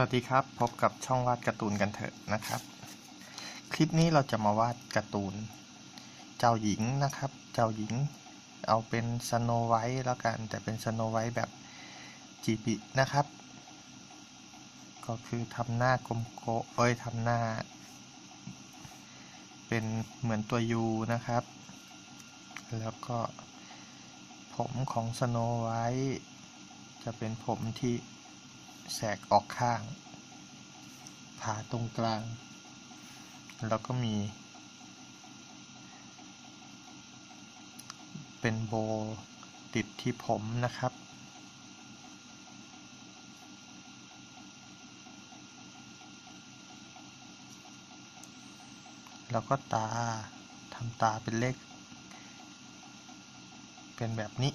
วัสดีครับ พบกับช่องวาดการ์ตูนกันเถอะนะครับ คลิปนี้เราจะมาวาดการ์ตูน เจ้าหญิงนะครับ เจ้าหญิงเอาเป็นสโนไวท์แล้วกัน แต่เป็นสโนไวท์แบบจีบินะครับ ก็คือทำหน้ากลมโกเอ้ยทำหน้า เป็นเหมือนตัวยูนะครับ แล้วก็ผมของสโนไวท์จะเป็นผมที่ แสกออกข้าง ผ่าตรงกลาง แล้วก็มี เป็นโบติดที่ผมนะครับ แล้วก็ตาทำตาเป็นเลข เป็นแบบนี้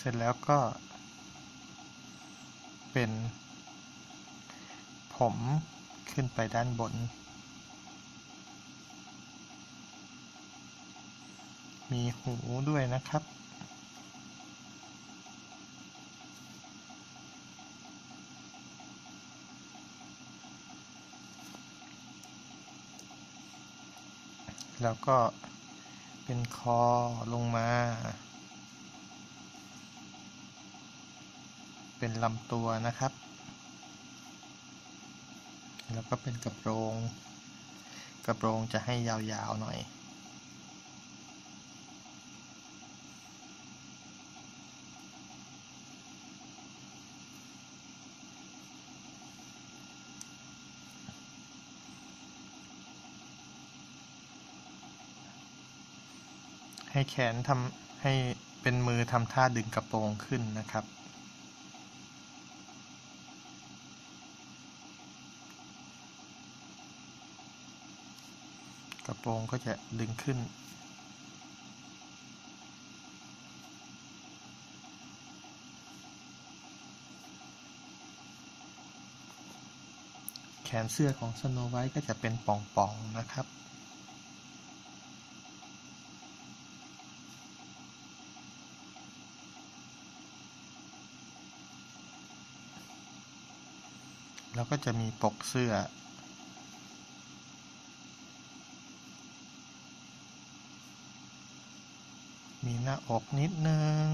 เสร็จแล้วก็ เป็น ผมขึ้นไปด้านบน มีหูด้วยนะครับแล้วก็เป็นคอลงมา เป็นลำตัวนะครับ แล้วก็เป็นกระโปรง กระโปรงจะให้ยาวๆหน่อยให้แขนทำให้เป็นมือทำท่าดึงกระโปรงขึ้นนะครับ กระโปรงก็จะดึงขึ้น แขนเสื้อของสโนไวท์ก็จะเป็นป่องๆนะครับแล้วก็จะมีปกเสื้อ มีหน้าอกนิดนึง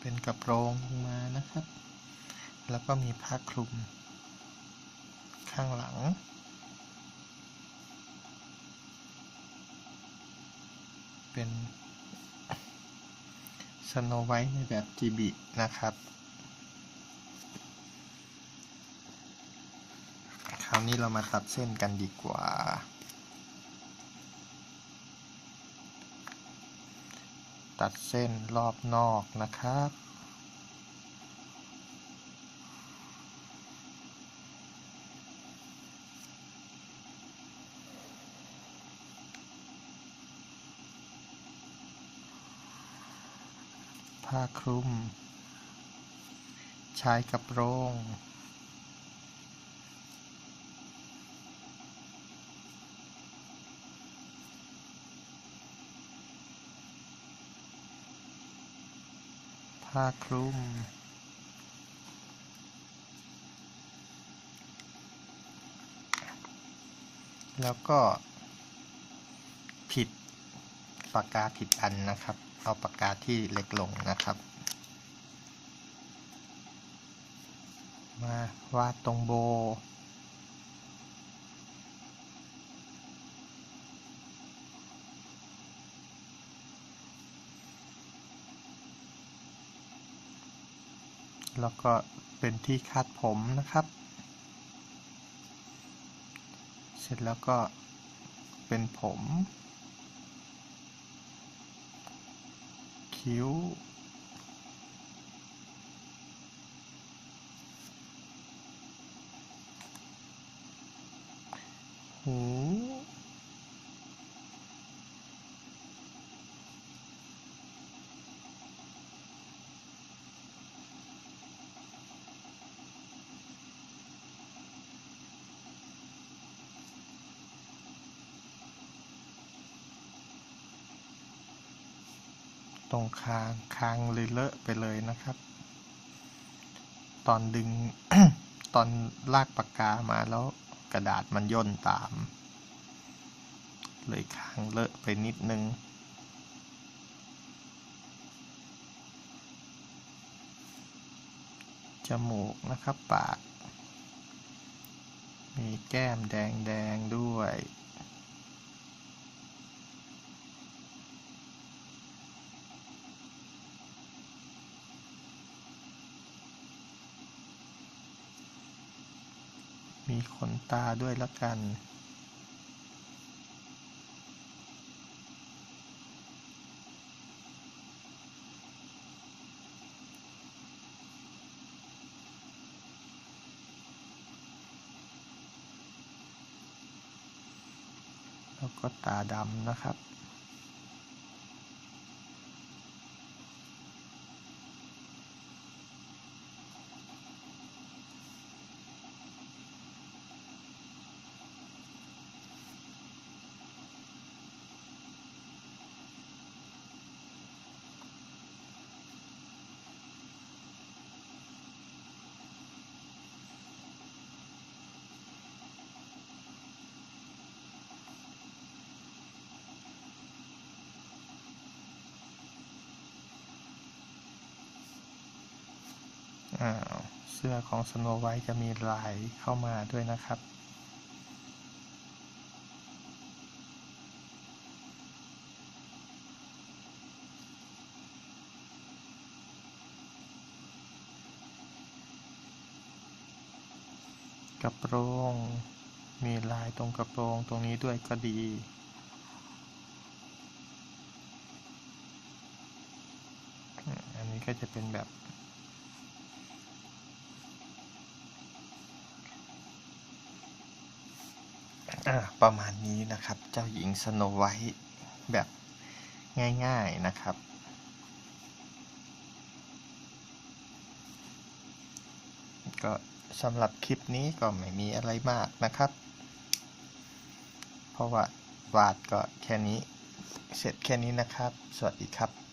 เป็นกระโปรงลงมานะครับ แล้วก็มีผ้าคลุม ข้างหลัง เป็นสโนไวท์ในแบบจีบินะครับ คราวนี้เรามาตัดเส้นกันดีกว่า ตัดเส้นรอบนอกนะครับ ผ้าคลุม ชายกระโรง ผ้าคลุม แล้วก็ผิดปากกาผิดอันนะครับ เอาปากกาที่เล็กลงนะครับ มาวาดตรงโบ แล้วก็เป็นที่คาดผมนะครับ เสร็จแล้วก็เป็นผม คิ้ว หู แตรงคางคางเลยเลอะไปเลยนะครับ ตอนดึงตอนลากปากกามาแล้วกระดาษมันย่นตาม เลยคางเลอะไปนิดนึง จมูกนะครับปาก มีแก้มแดงๆด้วย มีขนตาด้วยละกัน แล้วก็ตาดำนะครับ เสื้อของสโนไวท์จะมีลายเข้ามาด้วยนะครับ กระโปรงมีลายตรงกระโปรงตรงนี้ด้วยก็ดีอันนี้ก็จะเป็นแบบ อ่า ประมาณนี้นะครับ เจ้าหญิงสโนไวท์แบบง่าย ๆนะครับ ก็สำหรับคลิปนี้ก็ไม่มีอะไรมากนะครับ เพราะว่าวาดก็แค่นี้เสร็จแค่นี้นะครับ สวัสดีครับ